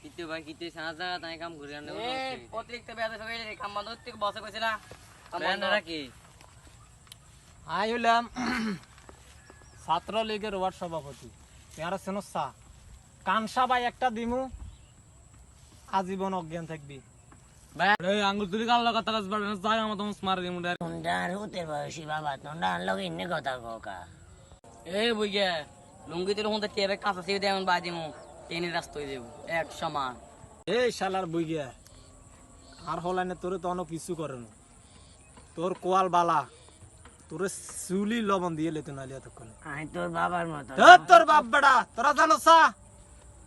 কিতে ভাই কিতে সারা জায়গা তাই কাম করে আনে এ অতিরিক্ত বেয়াদ হয়ে গেলে কাম বন্ধ থেকে বসে কইছে না বন্ধ। কি? আই হইলাম ছাত্র লীগের ওয়ার্ড সভাপতি পেয়ারা সেনসা কানসা ভাই একটা দিমু আজীবন অজ্ঞান থাকবি। আঙ্গুল তুলি কাল লাগা তাকাস বাড়ে না? জায়গা মতো মার দিমু ডাইরেক্ট তোমরা রুতের বয়সী বাবা তোমরা লগে ইন্নে কথা কোকা এ টেবে কাঁচা দেমন টেনে রাস্তা হয়ে দেবো এক সমান। এই শালার বই আর হলাইনে তোরে তো অনেক কিছু করে না। তোর কোয়াল বালা তোরে চুলি লবণ দিয়ে লেতে নালি এতক্ষণ। আমি তোর বাবার মতো। তোর বাপ বেটা তোরা জানো সা?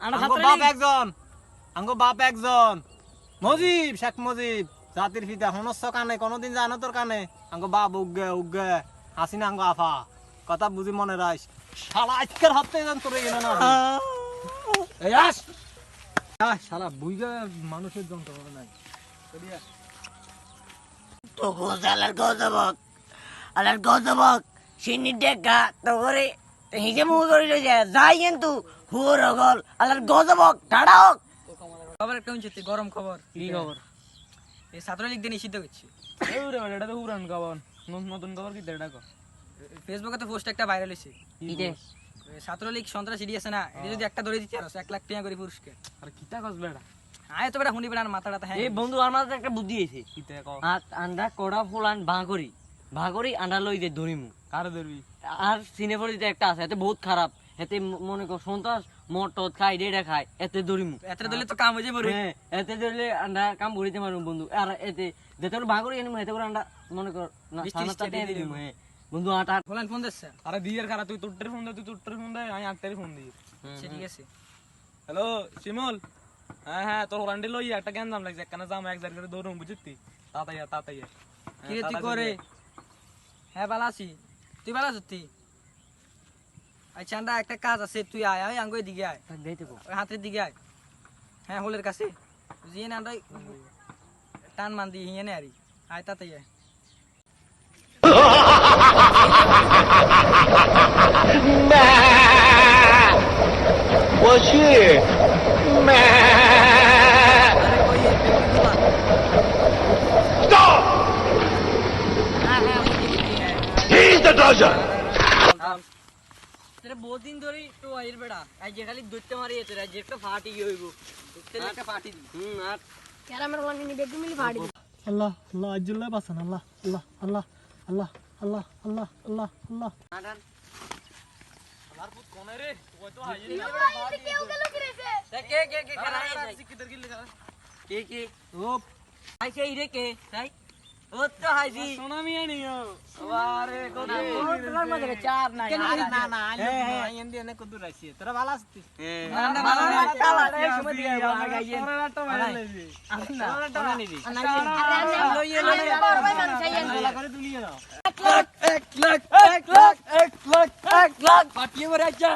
আঙ্গো বাপ একজন আঙ্গো বাপ একজন। মজিব শেখ মজিব জাতির পিতা হনস্য কানে কোনোদিন জানো তোর কানে? আঙ্গো বাপ উগ্গে উগ্গে হাসিনা আঙ্গো আফা। কথা বুঝি মনে রাইস শালা আজকের হাতে তোর এনে না এই আস। মানুষের যন্ত্রণা নাই। তো গোসালার গজবক আলার গজবক সিনি ডেকা তো করে হিজে মুখ করে লই যায়। যাই কিন্তু হুর গল আলার গজবক ঠাড়া হোক। খবর একটা গরম খবর। কি খবর? এই ছাত্রলীগ দিয়ে নিষিদ্ধ করছে এটা তো খবর নতুন নতুন খবর কি ফেসবুকে তো পোস্ট একটা ভাইরাল হয়েছে। ছাত্রলীগ সন্ত্রাসী আছে না এটা যদি একটা ধরে দিতে এক লাখ টাকা করে পুরস্কার। আর কিতা কস বেটা আয় তো বেটা শুনি বেড়া মাথাটা হ্যাঁ। এই বন্ধু আমার মাথায় একটা বুদ্ধি আছে। কিতা ক আন্ডা কোড়া ফুলান ভাঁ করি ভাঁ করি আন্ডা লই দে ধরিমু। কারে ধরবি? আর সিনে একটা আছে এতে বহুত খারাপ। এতে মনে কর সন্ত্রাস মদ টদ খাই ডেটা খায় এতে ধরিমু। এত দিলে তো কাম হয়ে যাবে হ্যাঁ এতে ধরলে আন্ডা কাম করিতে পারব বন্ধু। আর এতে যেতে ভাঁ করি আনিমু এতে করে আন্ডা মনে কর না তাতে দিয়ে দিমু। হ্যাঁ। বন্ধু আটা বলেন ফোন দিচ্ছে? আরে দিয়ের খারা তুই তোরটারে ফোন দে তুই তোরটারে ফোন দে আমি আটটারে ফোন দিই। আচ্ছা, ঠিক আছে। হ্যালো শিমুল? হ্যাঁ হ্যাঁ তোর ওরান্ডে লই একটা জ্ঞান দাম লাগছে? একখানে যাম এক জায়গায় দৌড়ুম বুঝতি? তাতাই তাতাই কি তুই করে? হ্যাঁ ভালো আছি। তুই ভালো আছিস তুই? আচ্ছা আন্ডা একটা কাজ আছে তুই আয় আয় আঙ্গুই দিকে আয়। দেইতে হাতের দিকে আয়। হ্যাঁ হোলের কাছে। জিয়ে না টান মান দিয়ে হিয়ে নে আরি। আয় তাতে আয়। 妈，我去，妈，到，ঠিক আছে তোরা বহুদিন ধরে তো আইর বেড়া আজ খালি দৈত্য মারি তোর আজ একটা ফাটি হইব একটা ফাটি হুম আর ক্যারামের ওয়ান নিবে মিলি ফাটি আল্লাহ আল্লাহ আজ্জুল্লাহ বাসান আল্লাহ আল্লাহ আল্লাহ আল্লাহ আল্লাহ আল্লাহ আল্লাহ আল্লাহ তোরা এক লাখ এক লাখ এক লাখ এক লাখ পাটিয়ে মরে আচ্ছা